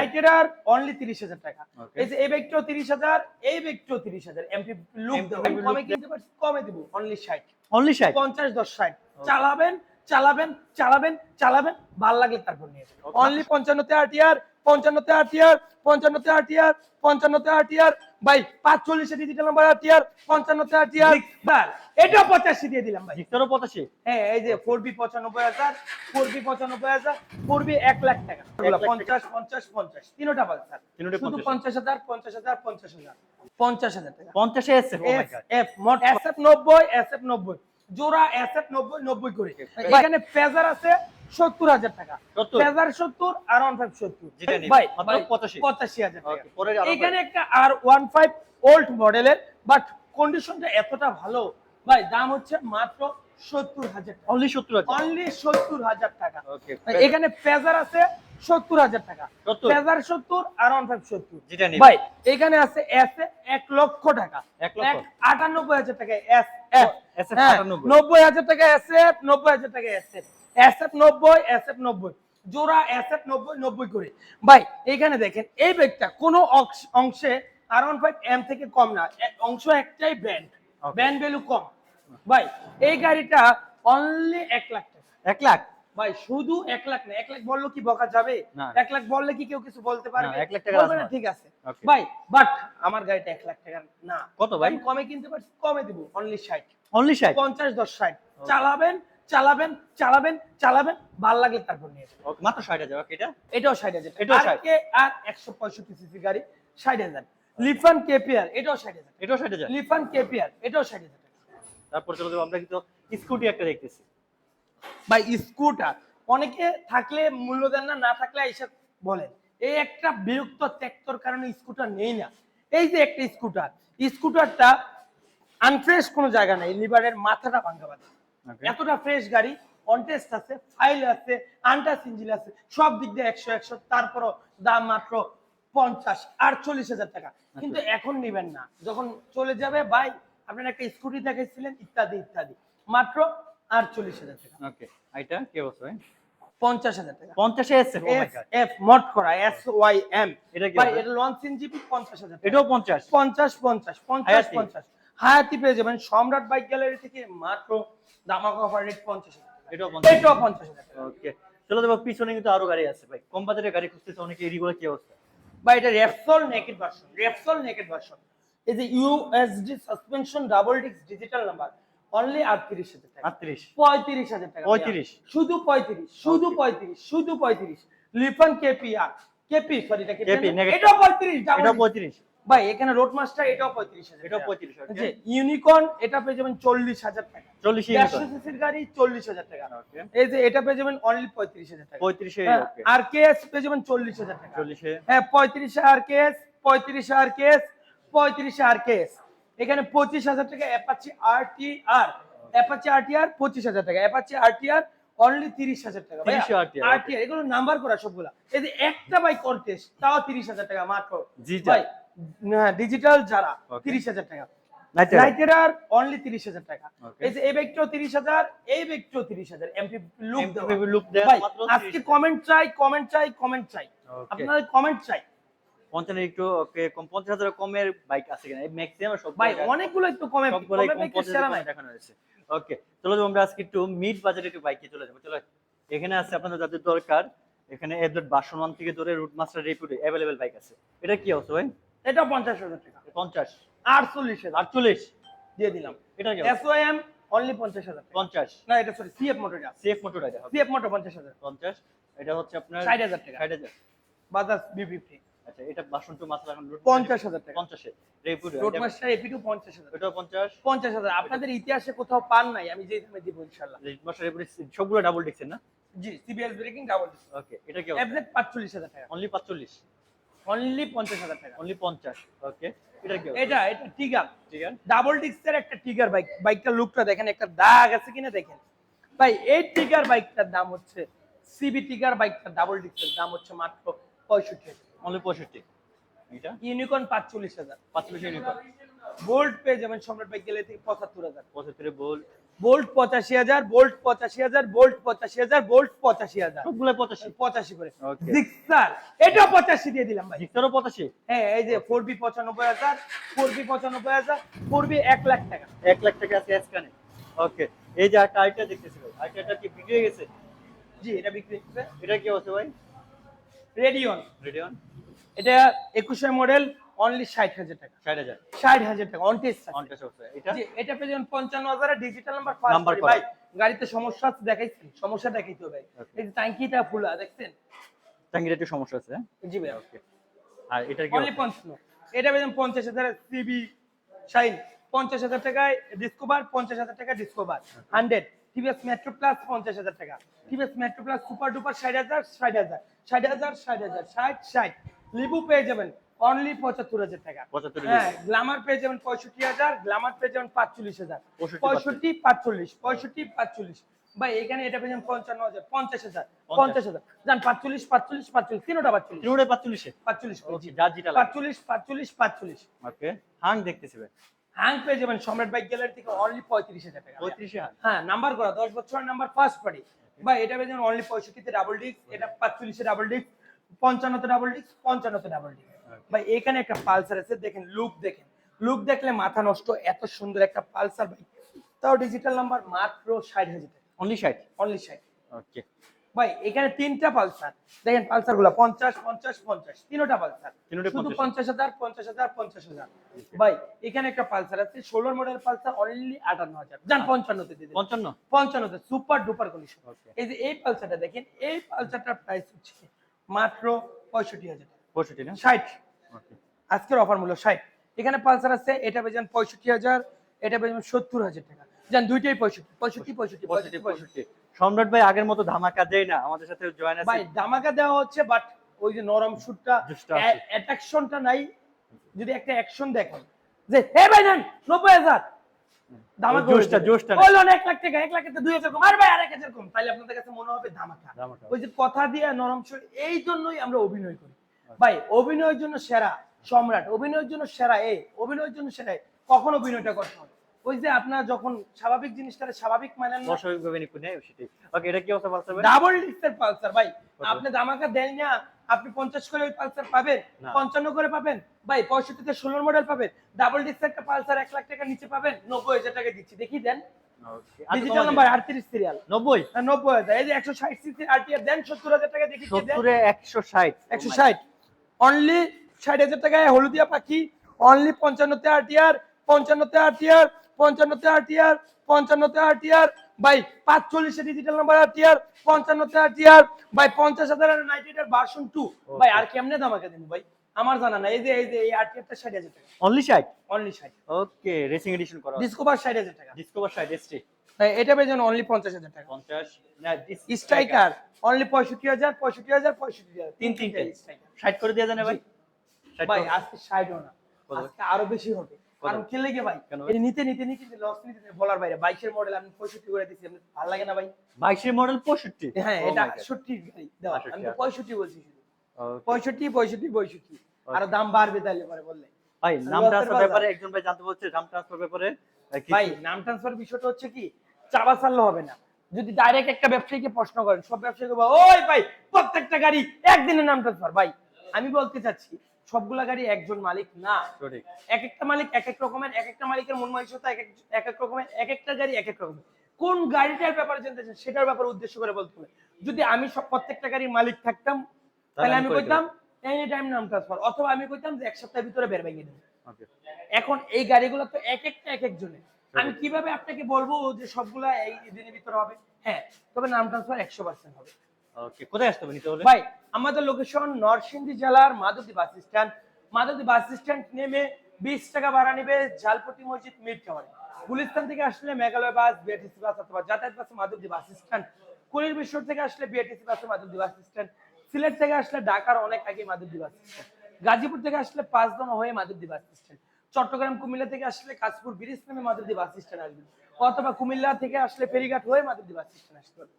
রাইটেরার only তিরিশ হাজার টাকা। এই যে এই ব্যাগটাও তিরিশ হাজার এই ব্যাগটাও তিরিশ হাজার এমপি লুক কমে কিনতে পারছি কমে দিব। অনলি ষাট। অনলি ষাট? পঞ্চাশ দশ ষাট। চালাবেন চালাবেন চালাবেন চালাবেন ভালো লাগলে তারপর নিয়ে. অনলি তে আরটিআর পঞ্চান্নতে আরটিআর পঞ্চান্নতে আরটিআর পঞ্চান্নতে আরটিআর ভাই পাঁচচল্লিশে ডিজিটাল নাম্বার আরটিআর পঞ্চান্নতে আরটিআর এটা পঁচাশি দিয়ে দিলাম ভাই। জিক্সারও পঁচাশি। হ্যাঁ এই যে ফোর বি পঁচানব্বই হাজার ফোর বি পঁচানব্বই হাজার ফোর বি এক লাখ টাকা। পঞ্চাশ পঞ্চাশ পঞ্চাশ তিনোটা তিনোটা শুধু পঞ্চাশ। হাজার পঞ্চাশ হাজার পঞ্চাশ হাজার। পঞ্চাশ হাজার টাকা। পঞ্চাশে গড এফ মোট এসএফ নব্বই এসএফ নব্বই। জোড়া এসএফ নব্বই নব্বই করে। এখানে ফেজার আছে সত্তর হাজার টাকা। ফেজার সত্তর আর ওয়ান ফাইভ সত্তর। ভাই মাত্র ভাই, 85 পঁচাশি হাজার এখানে একটা আর ওয়ান ফাইভ ওল্ড মডেলের বাট কন্ডিশনটা এতটা ভালো। ভাই দাম হচ্ছে মাত্র সত্তর হাজার অনলি সত্তর হাজার অনলি সত্তর হাজার টাকা। এখানে ফেজার আছে সত্তর হাজার টাকা। ফেজার সত্তর আর ওয়ান ফাইভ সত্তর। ভাই এখানে আছে এস এক লক্ষ টাকা। এক লক্ষ? আটানব্বই হাজার টাকা এস এফ SF হ্যাঁ, 98 নব্বই হাজার টাকা এস নব্বই হাজার টাকা এস এস এফ নব্বই এস এফ নব্বই। জোড়া এস এফ নব্বই নব্বই করে। ভাই এখানে দেখেন এই ব্যাগটা কোনো অংশ- আর ওয়ান ফাইভ এম থেকে কম না। অংশ একটাই ব্র্যান্ড Okay. ব্র্যান্ড ভ্যালু কম। ভাই এই গাড়িটা অনলি এক লাখ টাকা। এক লাখ? ভাই শুধু এক লাখ না এক লাখ বলল কি বকা যাবে। এক লাখ বললে কি কেউ কিছু বলতে পারবে? এক লাখ টাকা ঠিক আছে। ভাই বাট আমার গাড়িটা এক লাখ টাকা না। কত ভাই? কমে কিনতে পারছি কমে দিব অনলি ষাট। অনলি ষাট? পঞ্চাশ দশ ষাট। চালাবেন চালাবেন চালাবেন চালাবেন ভালো লাগলে তারপর নিয়ে যাবেন। মাত্র ষাট হাজার এটা? এটাও ষাট হাজার। এটাও আর 60 কে আর একশো পঁয়ষট্টি সিসি গাড়ি ষাট হাজার। লিফান কেপিআর এটাও ষাট হাজার। এটাও ষাট হাজার? লিফান কেপিআর এটাও ষাট হাজার তারপর চলে যাব আমরা কিন্তু স্কুটি একটা দেখতেছি। ভাই স্কুটার অনেকে থাকলে মূল্য দেন না না থাকলে এইসব বলেন। এই একটা বিরক্ত ত্যাক্তর কারণে স্কুটার নেই না। এই যে একটা স্কুটার স্কুটারটা আনফ্রেশ কোনো জায়গা নেই লিভারের মাথাটা ভাঙ্গা Okay. এতটা ফ্রেশ গাড়ি কন্টেস্ট আছে ফাইল আছে আনটাস ইঞ্জিন আছে সব দিক দিয়ে একশো একশো তারপরও দাম মাত্র পঞ্চাশ আটচল্লিশ হাজার টাকা। কিন্তু এখন নিবেন না। যখন চলে যাবে ভাই আপনার একটা স্কুটি দেখাইছিলেন ইত্যাদি ইত্যাদি। মাত্র আটচল্লিশ হাজার টাকা। ওকে এটা কি অবস্থা ভাই? পঞ্চাশ হাজার টাকা। পঞ্চাশে ও মাই এফ মড করা এস ওয়াই এম এটা কি এটা লঞ্চ ইঞ্জিপি পঞ্চাশ হাজার এটাও পঞ্চাশ? পঞ্চাশ পঞ্চাশ পঞ্চাশ পঞ্চাশ। হায়াতি পেয়ে যাবেন। সম্রাট বাইক গ্যালারি থেকে মাত্র দামাকা অফার রেট পঞ্চাশ এটাও পঞ্চাশ ওকে। চলে যাব পিছনে কিন্তু আরও গাড়ি আছে ভাই। কম গাড়ি খুঁজতেছে অনেকে এরিগুলো কি অবস্থা? বা এটা Repsol naked version Repsol naked version এই যে USD suspension double disc digital number only আটত্রিশ হাজার টাকা। আটত্রিশ। পঁয়ত্রিশ হাজার টাকা। 35 শুধু পঁয়ত্রিশ শুধু পঁয়ত্রিশ শুধু পঁয়ত্রিশ। Lifan KP R KP sorry এটা কেপি। এটাও পঁয়ত্রিশ এটাও পঁয়ত্রিশ। ভাই এখানে রোড মাস্টার এটাও পঁয়ত্রিশ হাজার এটাও। পঁয়ত্রিশ যে ইউনিকর্ন এটা পেয়ে যাবেন চল্লিশ হাজার টাকা। চল্লিশ দেড়শো সিসির গাড়ি চল্লিশ হাজার টাকা। এই যে এটা পেয়ে যাবেন অনলি পঁয়ত্রিশ হাজার টাকা। পঁয়ত্রিশে আর কেএস পেয়ে যাবেন চল্লিশ হাজার টাকা। চল্লিশে হ্যাঁ পঁয়ত্রিশে আর কেএস পঁয়ত্রিশে আর কেএস পঁয়ত্রিশে আর কেএস এখানে পঁচিশ হাজার টাকা অ্যাপাচি আর টি আর অ্যাপাচি আর টি আর পঁচিশ হাজার টাকা। অ্যাপাচি আর টি আর অনলি তিরিশ হাজার টাকা। 30 আর টি আর এগুলো নাম্বার করা সবগুলা। এই যে একটা বাই কন্টেস্ট তাও তিরিশ হাজার টাকা মাত্র। ভাই ডিজিটাল যারা. তিরিশ হাজার টাকা। নাইটে নাইটেরার অনলি তিরিশ হাজার টাকা। এই যে এই ব্যাগটাও তিরিশ হাজার এই ব্যাগটাও তিরিশ হাজার এমপি লুক আজকে কমেন্ট চাই কমেন্ট চাই কমেন্ট চাই। আপনাদের কমেন্ট চাই। পঞ্চান্ন একটু কম পঞ্চাশ হাজার কমের বাইক আছে কিনা? ম্যাক্সিমাম সব ভাই অনেকগুলো একটু কমে দেখানো হয়েছে। ওকে চলো আমরা আজকে একটু মিড বাজারে একটু বাইকে চলে যাব। চলো এখানে আছে আপনাদের যাদের দরকার এখানে এদের থেকে ধরে রুট মাস্টার রেপুটে অ্যাভেলেবেল বাইক আছে। এটা কি অবস্থা ভাই? এটা পঞ্চাশ হাজার টাকা। পঞ্চাশ। আটচল্লিশ হাজার। আটচল্লিশ। দিয়ে দিলাম। এটা কি এস ও এম অনলি পঞ্চাশ হাজার পঞ্চাশ। না এটা সরি সিএফ মোটরটা এটা। সিএফ মোটর পঞ্চাশ হাজার। পঞ্চাশ। এটা হচ্ছে আপনার ষাট হাজার টাকা। ষাট হাজার। বাজাজ বি ফিফটি আচ্ছা এটা বাসন টু এখন পঞ্চাশ হাজার টাকা। পঞ্চাশে। রেপুটে রোড মাস্টার এপি টু পঞ্চাশ হাজার। এটা পঞ্চাশ। পঞ্চাশ হাজার। আপনাদের ইতিহাসে কোথাও পান নাই আমি যে দামে দিব ইনশাল্লাহ রেড মাস্টার রেপুটে সবগুলো ডাবল ডিক্সের না? জি সিবিএস ব্রেকিং ডাবল ওকে এটা কি এফজেড পাঁচচল্লিশ হাজার টাকা। অনলি পাঁচচল্লিশ। অনলি পঞ্চাশ হাজার টাকা। অনলি পঞ্চাশ ওকে এটা কি এটা এটা টিগার ঠিক ডাবল ডিস্কের একটা টিগার বাইক বাইকটার লুকটা দেখেন একটা দাগ আছে কিনা দেখেন। ভাই এই টিগার বাইকটার দাম হচ্ছে সিবি টিগার বাইকটার ডাবল ডিস্কের দাম হচ্ছে মাত্র পঁয়ষট্টি অনলি পঁয়ষট্টি। এটা ইউনিকর্ন পাঁচচল্লিশ হাজার। পাঁচচল্লিশ ইউনিকর্ন বোল্ট পেয়ে যাবেন সম্রাট বাইক গেলে থেকে পঁচাত্তর হাজার। পঁচাত্তরে বল বোল্ট পঁচাশি হাজার বোল্ট পঁচাশি হাজার বোল্ট পঁচাশি হাজার বোল্ট পঁচাশি হাজার। সবগুলো পঁচাশি। পঁচাশি করে. জিক্সার। এটাও পঁচাশি দিয়ে দিলাম ভাই। জিক্সারও পঁচাশি? হ্যাঁ এই যে ফোর বি পঁচানব্বই হাজার ফোর বি পঁচানব্বই হাজার ফোর বি এক লাখ টাকা। এক লাখ টাকা আছে স্ক্যানে ওকে এই যে একটা আইটা দেখতেছি ভাই। আইটাটা কি বিক্রি হয়ে গেছে? জি এটা বিক্রি হচ্ছে। এটা কি হচ্ছে ভাই? রেডিয়ন রেডিয়ন এটা একুশের মডেল অনলি ষাট হাজার টাকা। ষাট হাজার। ষাট হাজার টাকা অন টেস্ট পঞ্চাশ হচ্ছে এটা? জি এটা পেয়ে যাবেন পঞ্চান্ন হাজারের ডিজিটাল নাম্বার ফার্স্ট করা। ভাই গাড়িতে সমস্যা আছে দেখাইছি সমস্যা দেখাইতে হবে. এই যে ট্যাঙ্কিটা ফুলা দেখছেন? টাঙ্গির একটু সমস্যা আছে হ্যাঁ? জি ভাই। ওকে আর এটার কি অনলি পঞ্চান্ন। এটা পেয়ে যাবেন পঞ্চাশ হাজারের সিবি শাইন পঞ্চাশ হাজার টাকায় ডিসকোভার পঞ্চাশ হাজার টাকা Discover hundred TVS Metro Plus পঞ্চাশ হাজার টাকা। TVS Metro Plus super duper ষাট হাজার ষাট হাজার। ষাট হাজার ষাট হাজার ষাট ষাট। লিবু পেয়ে যাবেন। অনলি পঁচাত্তর হাজার টাকা। হ্যাঁ গ্লামার পেয়ে যাবেন পঁয়ষট্টি হাজার গ্লামার পেয়ে যাবেন পাঁচচল্লিশ হাজার। পঁয়ষট্টি, পাঁচচল্লিশ। পঁয়ষট্টি পাঁচচল্লিশ। ভাই এখানে এটা পেয়ে যাবেন পঞ্চান্ন হাজার পঞ্চাশ হাজার পঞ্চাশ। হাজার। যান পাঁচচল্লিশ পাঁচচল্লিশ পাঁচচল্লিশ তিনোটা পাঁচচল্লিশ। তিনটে পাঁচচল্লিশে? পাঁচচল্লিশ পাঁচচল্লিশ পাঁচচল্লিশ পাঁচচল্লিশ। ওকে হাং দেখতেছি ভাই। হ্যাং পেয়ে যাবেন সম্রাট বাইক গ্যালারি থেকে অনলি পঁয়ত্রিশ হাজার টাকা। পঁয়ত্রিশে হ্যাঁ নাম্বার করা দশ বছরের নাম্বার ফার্স্ট পার্টি বা এটা পেয়ে যাবেন অনলি পঁয়ষট্টিতে ডাবল ডিস্ক এটা পাঁচচল্লিশে ডাবল ডিস্ক পঞ্চান্নতে ডাবল ডিস্ক পঞ্চান্নতে ডাবল ডিস্ক ভাই এখানে একটা পালসার আছে দেখেন লুক দেখেন। লুক দেখলে মাথা নষ্ট এত সুন্দর একটা পালসার বাইক তাও ডিজিটাল নাম্বার মাত্র ষাট হাজার টাকা। অনলি ষাট? অনলি ষাট। ওকে ভাই এখানে তিনটা পালসার। দেখেন পালসারগুলো পঞ্চাশ পঞ্চাশ পঞ্চাশ তিনটা পালসার। তিনটা শুধু 50 পঞ্চাশ হাজার পঞ্চাশ হাজার পঞ্চাশ হাজার। ভাই এখানে একটা পালসার আছে ষোলোর মডেল পালসার অনলি আটান্ন হাজার। যান পঞ্চান্নতে দিয়ে। পঞ্চান্ন? পঞ্চান্নতে সুপার ডুপার কন্ডিশন. এই যে এই পালসারটা দেখেন এই পালসারটার প্রাইস হচ্ছে মাত্র পঁয়ষট্টি হাজার পঁয়ষট্টি না? ষাট। আজকের অফার মূল্য ষাট। এখানে পালসার আছে এটা বেজান পঁয়ষট্টি হাজার এটা বেজান সত্তর হাজার টাকা। যান দুইটাই পঁয়ষট্টি পঁয়ষট্টি পঁয়ষট্টি পঁয়ষট্টি পঁয়ষট্টি সম্রাট ভাই আগের মতো ধামাকা দেয় না আমাদের সাথে জয়েন আছে। ভাই দামাকা দেওয়া হচ্ছে বাট ওই যে নরম সুটটা অ্যাট্রাকশনটা নাই। যদি একটা অ্যাকশন দেখেন যে হে ভাই নেন নব্বই হাজার। ধামাকা জোশটা- জোশটা নাই। এক লাখ টাকা এক লাখ টাকা দুই হাজার কম। আর ভাই আর এক হাজার কম। তাহলে আপনাদের কাছে মনে হবে ধামাকা। ধামাকা। ওই যে কথা দিয়ে নরম সুর এই জন্যই আমরা অভিনয় করি। ভাই অভিনয়ের জন্য সেরা সম্রাট অভিনয়ের জন্য সেরা এ অভিনয়ের জন্য সেরা। কখন অভিনয়টা করতে হবে ওই যে আপনার যখন স্বাভাবিক জিনিসটা স্বাভাবিক মানেন না। নেই সেটাই। ওকে এটা কি অবস্থা পালসার ডাবল ডিস্কের পালসার ভাই। আপনি দামাকা দেন না আপনি পঞ্চাশ করে ওই পালসার পাবেন। না। পঞ্চান্ন করে পাবেন। ভাই পঁয়ষট্টিতে ষোলোর মডেল পাবেন। ডাবল ডিস্কের একটা পালসার এক লাখ টাকার নিচে পাবেন নব্বই হাজার টাকা দিচ্ছি। দেখি দেন। ডিজিটাল নাম্বার আটত্রিশ সিরিয়াল নব্বই? নব্বই হাজার। এই যে একশো ষাট সিসি আরটিআর দেন সত্তর হাজার টাকা দেখি দেন। সত্তরে একশো ষাট। একশো ষাট। অনলি ষাট হাজার টাকায় হলুদিয়া পাখি অনলি পঞ্চান্নতে আরটিআর পঞ্চান্নতে আরটিআর পঞ্চান্নতে আরটিআর পঞ্চান্নতে আরটিআর বাই পাঁচচল্লিশে ডিজিটাল নাম্বার আরটিআর পঞ্চান্নতে আরটিআর বাই পঞ্চাশ হাজার নাইনটি ভার্সন টু ভাই আর কেমনে দামাকে দেবো ভাই? আমার জানা না এই যে এই যে এই আরটিআরটা ষাট হাজার টাকা। অনলি ষাট? অনলি ষাট। ওকে রেসিং এডিশন করা ডিসকোভার ষাট হাজার টাকা। ডিসকভার ষাট এসটি এটা পেয়ে অনলি পঞ্চাশ হাজার টাকা। পঞ্চাশ স্ট্রাইকার অনলি পঁয়ষট্টি হাজার পঁয়ষট্টি হাজার পঁয়ষট্টি হাজার। তিন তিনটে। ষাট করে দেওয়া যায় ভাই ভাই? আজকে ষাটও না। আজকে আরও বেশি হবে। কারণ কি লেগে ভাই? নিতে নিতে নিতে লস নিতে বলার বাইরে। বাইশের মডেল আমি পঁয়ষট্টি করে দিচ্ছি ভালো লাগে না ভাই? বাইশের মডেল পঁয়ষট্টি? হ্যাঁ Oh এটা দেওয়া আমি তো পঁয়ষট্টি। বলছি পঁয়ষট্টি পঁয়ষট্টি পঁয়ষট্টি। আরও দাম বাড়বে তাহলে পরে বললে। ভাই নাম ট্রান্সফার ব্যাপারে একজন ভাই জানতে বলছে নাম ট্রান্সফার ব্যাপারে ভাই নাম ট্রান্সফার বিষয়টা হচ্ছে কি? চাবা চাললে হবে না। যদি ডাইরেক্ট একটা ব্যবসায়ীকে প্রশ্ন করেন সব ব্যবসায়ীকে বলে, ওই ভাই প্রত্যেকটা গাড়ি একদিনের নাম ট্রান্সফার ভাই আমি বলতে চাচ্ছি সবগুলা গাড়ি একজন মালিক না। এক একটা মালিক এক এক রকমের এক একটা মালিকের মন মানসিকতা এক এক- রকমের এক একটা গাড়ি এক এক রকমের। কোন গাড়িটার ব্যাপারে জানতে চান সেটার ব্যাপারে উদ্দেশ্য করে বলতে হবে। যদি আমি সব প্রত্যেকটা গাড়ির মালিক থাকতাম তাহলে আমি কইতাম এনি টাইম নাম ট্রান্সফার অথবা আমি কইতাম যে এক সপ্তাহের ভিতরে বের ভেঙে দেবো। এখন এই গাড়িগুলো তো এক একটা এক একজনের আমি কীভাবে আপনাকে বলব যে সবগুলা এই দিনের ভিতরে হবে? হ্যাঁ তবে নাম ট্রান্সফার একশো পার্সেন্ট হবে। ওকে কোথায় আসতে হবে নিতে হলে? ভাই আমাদের লোকেশন নরসিংদী জেলার Madhabdi bus stand Madhabdi bus stand নেমে বিশ টাকা ভাড়া নেবে জালপটি মসজিদ মিড টাওয়ারে গুলিস্তান থেকে আসলে মেঘালয় বাস বিআরটিসি বাস অথবা যাতায়াত বাসে মাধবদী বাস স্ট্যান্ড কুড়ির বিশ্বর থেকে আসলে বিআরটিসি বাসে মাধবদী বাস স্ট্যান্ড সিলেট থেকে আসলে ঢাকার অনেক আগে মাধবদী বাস স্ট্যান্ড গাজীপুর থেকে আসলে পাঁচ পাঁচদন হয়ে মাধবদী বাস স্ট্যান্ড চট্টগ্রাম, কুমিল্লা থেকে আসলে কাশপুর ব্রিজ নামে মাধবদী বাস স্ট্যান্ড আসবেন অথবা কুমিল্লা থেকে আসলে ফেরিঘাট হয়ে মাধবদী বাস স্ট্যান্ড আসতে